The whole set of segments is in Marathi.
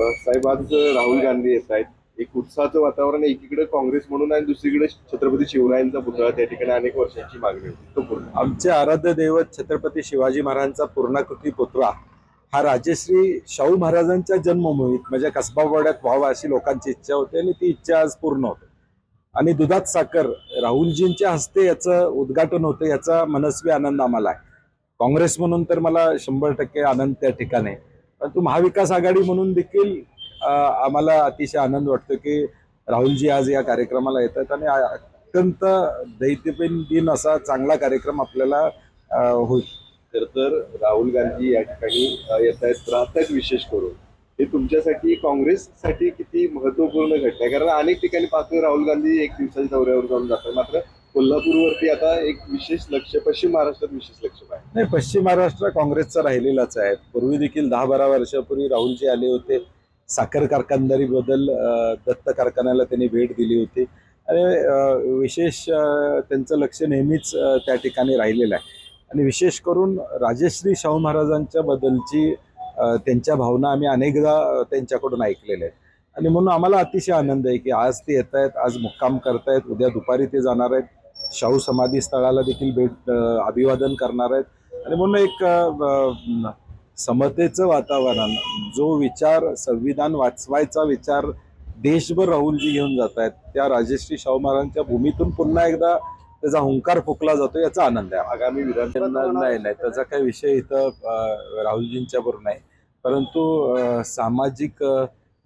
साहेब आज राहुल गांधी येत आहेत. एक उत्साहाचं वातावरण एकीकडे काँग्रेस म्हणून आणि दुसरीकडे छत्रपती शिवरायांचा पुतळा त्या ठिकाणी अनेक वर्षांची मागणी होती. तो पूर्ण आमचे आराध्य दैवत छत्रपती शिवाजी महाराजांचा पूर्णाकृती पुतळा हा राजश्री शाहू महाराजांच्या जन्मभूमीत म्हणजे कसबावाड्यात व्हावा अशी लोकांची इच्छा होती आणि ती इच्छा आज पूर्ण होते. आणि दुधात साखर राहुलजींच्या हस्ते याचं उद्घाटन होतं याचा मनस्वी आनंद आम्हाला आहे. काँग्रेस म्हणून तर मला शंभर टक्के आनंद त्या ठिकाणी परंतु महाविकास आघाडी म्हणून देखील आम्हाला अतिशय आनंद वाटतो की राहुलजी आज या कार्यक्रमाला येतात आणि अत्यंत दैत्यपेन दिन असा चांगला कार्यक्रम आपल्याला होईल. तर तर राहुल गांधी या ठिकाणी येत आहेत. राहतात विशेष करून हे तुमच्यासाठी काँग्रेससाठी किती महत्त्वपूर्ण घटना आहे? कारण अनेक ठिकाणी पाहतो राहुल गांधी एक दिवसाच्या दौऱ्यावर जाऊन जातात. मात्र कोल्हापूरवरती आता एक विशेष लक्ष पश्चिम महाराष्ट्रात विशेष लक्ष आहे नाही पश्चिम महाराष्ट्र काँग्रेसचा राहिलेलाच आहे. पूर्वी देखील दहा बारा वर्षापूर्वी राहुलजी आले होते. साखर कारखानदारीबद्दल दत्त कारखान्याला त्यांनी भेट दिली होती. आणि विशेष त्यांचं लक्ष नेहमीच त्या ठिकाणी राहिलेलं आहे. आणि विशेष करून राजश्री शाहू महाराजांच्या बद्दलची त्यांच्या भावना आम्ही अनेकदा त्यांच्याकडून ऐकलेल्या आहेत. आणि म्हणून आम्हाला अतिशय आनंद आहे की आज ते येत आहेत आज मुक्काम करतायत उद्या दुपारी ते जाणार आहेत. शाहू समाधी स्थळाला देखील भेट अभिवादन करणार आहेत. आणि म्हणून एक समतेचं वातावरण जो विचार संविधान वाचवायचा विचार देशभर राहुलजी घेऊन जात आहेत त्या राजश्री शाहू महाराजांच्या भूमीतून पुन्हा एकदा त्याचा हुंकार फुकला जातो याचा आनंद आहे. आगामी विधानसभा नाही नाही त्याचा काही विषय इथं राहुलजींच्या बरोबर नाही. परंतु सामाजिक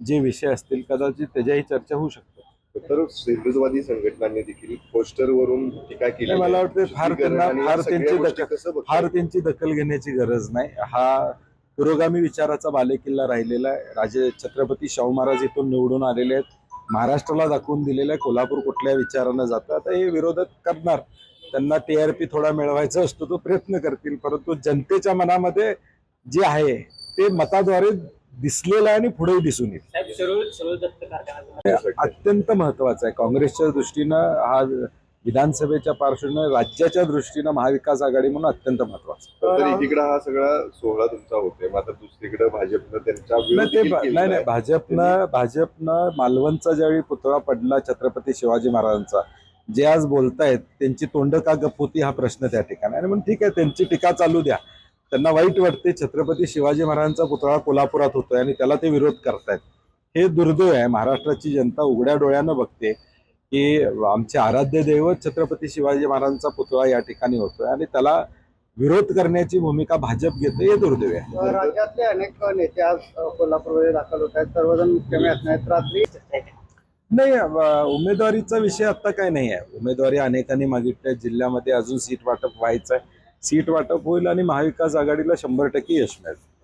जे विषय असतील कदाचित त्याच्याही चर्चा होऊ शकते. तर हिंदुत्ववादी संघटनांनी देखील पोस्टरवरून टीका केली मला वाटतं फार त्यांना फार त्यांची फार त्यांची दखल घेण्याची गरज नाही. हा पुरोगामी विचाराचा बालेकिल्ला राहिलेला आहे. राजे छत्रपती शाहू महाराज इथून निवडून आलेले आहेत. महाराष्ट्राला दाखवून दिलेलं आहे कोल्हापूर कुठल्या विचारानं जातं. आता हे विरोधक करणार. त्यांना टीआरपी थोडा मिळवायचा असतो तो प्रयत्न करतील. परंतु जनतेच्या मनामध्ये जे आहे ते मताद्वारे दिसलेलं आहे आणि पुढे दिसून येईल. हे अत्यंत महत्वाचं आहे. काँग्रेसच्या दृष्टीनं हा विधानसभेच्या पार्श्वभूमीवर राज्याच्या दृष्टीनं महाविकास आघाडी म्हणून अत्यंत महत्वाचं एकीकडे हा सगळा सोहळा तुमचा होतोय. मात्र दुसरीकडे भाजपनं त्यांचा विरोध नाही नाही. भाजपनं भाजपनं मालवणचा ज्यावेळी पुतळा पडला छत्रपती शिवाजी महाराजांचा जे आज बोलतायत त्यांची तोंड का गप होती हा प्रश्न त्या ठिकाणी. आणि म्हणून ठीक आहे त्यांची टीका चालू द्या. त्यांना वाईट वाटते छत्रपती शिवाजी महाराजांचा पुतळा कोल्हापुरात होतोय आणि त्याला ते विरोध करतायत. हे दुर्दैव आहे. महाराष्ट्राची जनता उघड्या डोळ्यानं बघते की आमचे आराध्य दैवत छत्रपती शिवाजी महाराजांचा पुतळा या ठिकाणी होतोय आणि त्याला विरोध करण्याची भूमिका भाजप घेते. हे दुर्दैव आहे. राज्यातले अनेक नेते आज कोल्हापूरमध्ये दाखल होत आहेत. सर्वजण मुख्यमंत्री असणार रात्री. नाही उमेदवारीचा विषय आता काय नाही आहे. उमेदवारी अनेकांनी मागितल्या. जिल्ह्यामध्ये अजून सीट वाटप व्हायचं आहे सीट वाटप होईल आणि महाविकास आघाडीला शंभर टक्के यश मिळेल.